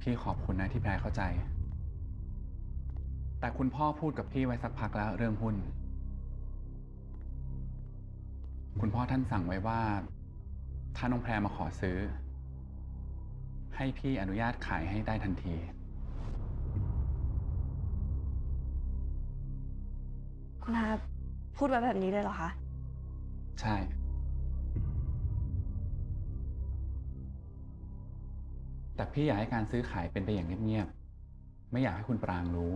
พี่ขอบคุณนะที่แพรเข้าใจ แต่คุณพ่อพูดกับพี่ไว้สักพักแล้วเรื่องหุ้น คุณพ่อท่านสั่งไว้ว่า ถ้าน้องแพรมาขอซื้อ ให้พี่อนุญาตขายให้ได้ทันที คุณอาพูดไว้แบบนี้เลยเหรอคะ ใช่ แต่พี่อยากให้การซื้อขายเป็นไปอย่างเงียบๆ ไม่อยากให้คุณปรางรู้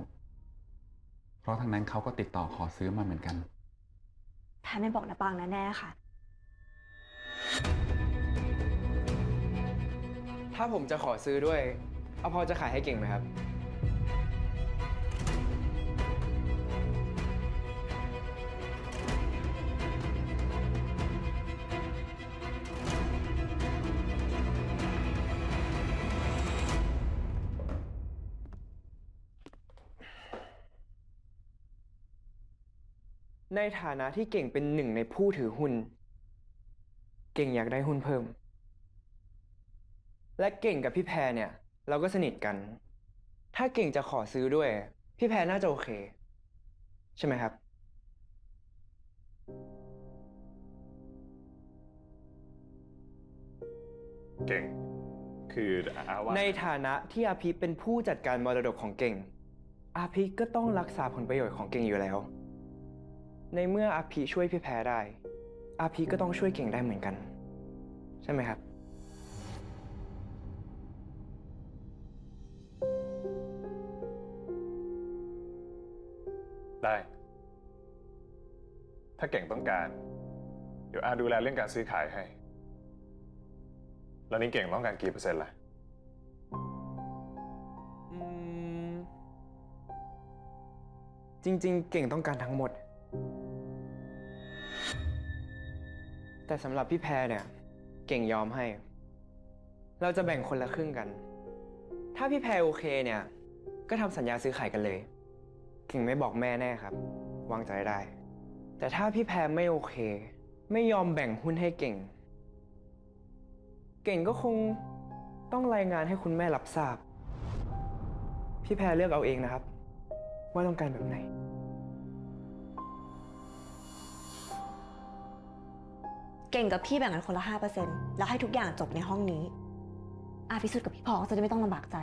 เพราะทางนั้นเขาก็ติดต่อขอซื้อมาเหมือนกัน แพรไม่บอกนะปางแน่ๆค่ะ ถ้าผมจะขอซื้อด้วย เอาพอจะขายให้เก่งไหมครับ ในฐานะที่เก่งเป็นหนึ่งในผู้ถือหุ้น เก่งอยากได้หุ้นเพิ่ม และเก่งกับพี่แพรเนี่ย เราก็สนิทกัน ถ้าเก่งจะขอซื้อด้วย พี่แพรน่าจะโอเค ใช่ไหมครับ เก่ง คืออาว่าในฐานะที่อาภิเป็นผู้จัดการมรดกของเก่ง อาภิก็ต้องรักษาผลประโยชน์ของเก่งอยู่แล้ว ในเมื่ออาภิช่วยพี่แพรได้ อาภิก็ต้องช่วยเก่งได้เหมือนกัน ใช่ไหมครับ ได้ ถ้าเก่งต้องการ เดี๋ยวอาดูแลเรื่องการซื้อขายให้ แล้วนี่เก่งต้องการกี่เปอร์เซ็นต์ล่ะอืมจริง ๆ เก่งต้องการทั้งหมด แต่สำหรับพี่แพรเนี่ย เก่งยอมให้ เราจะแบ่งคนละครึ่งกัน ถ้าพี่แพรโอเคเนี่ย ก็ทำสัญญาซื้อขายกันเลยเก่งไม่บอกแม่แน่ครับ วางใจได้ แต่ถ้าพี่แพรไม่โอเค ไม่ยอมแบ่งหุ้นให้เก่ง เก่งก็คงต้องรายงานให้คุณแม่รับทราบ พี่แพรเลือกเอาเองนะครับ ว่าต้องการแบบไหน เก่งกับพี่แบ่งกันคนละห้าเปอร์เซ็นต์แล้วให้ทุกอย่างจบในห้องนี้ อาพิสุทธิ์กับพี่พอก็จะได้ไม่ต้องลำบากใจ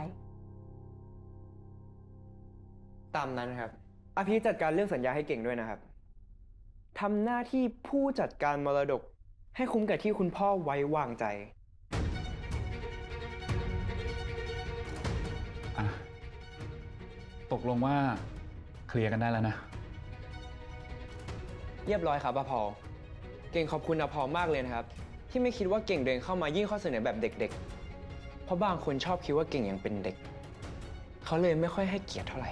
ตามนั้นครับอาพีจัดการเรื่องสัญญาให้เก่งด้วยนะครับทำหน้าที่ผู้จัดการมรดก ให้คุ้มกับที่คุณพ่อไว้วางใจ อะตกลงว่าเคลียร์กันได้แล้วนะ เรียบร้อยครับอาพอล เก่งขอบคุณอาพอมากเลยนะครับ ที่ไม่คิดว่าเก่งเดินเข้ามายื่นข้อเสนอแบบเด็กๆ เพราะบางคนชอบคิดว่าเก่งยังเป็นเด็ก เขาเลยไม่ค่อยให้เกียรติเท่าไหร่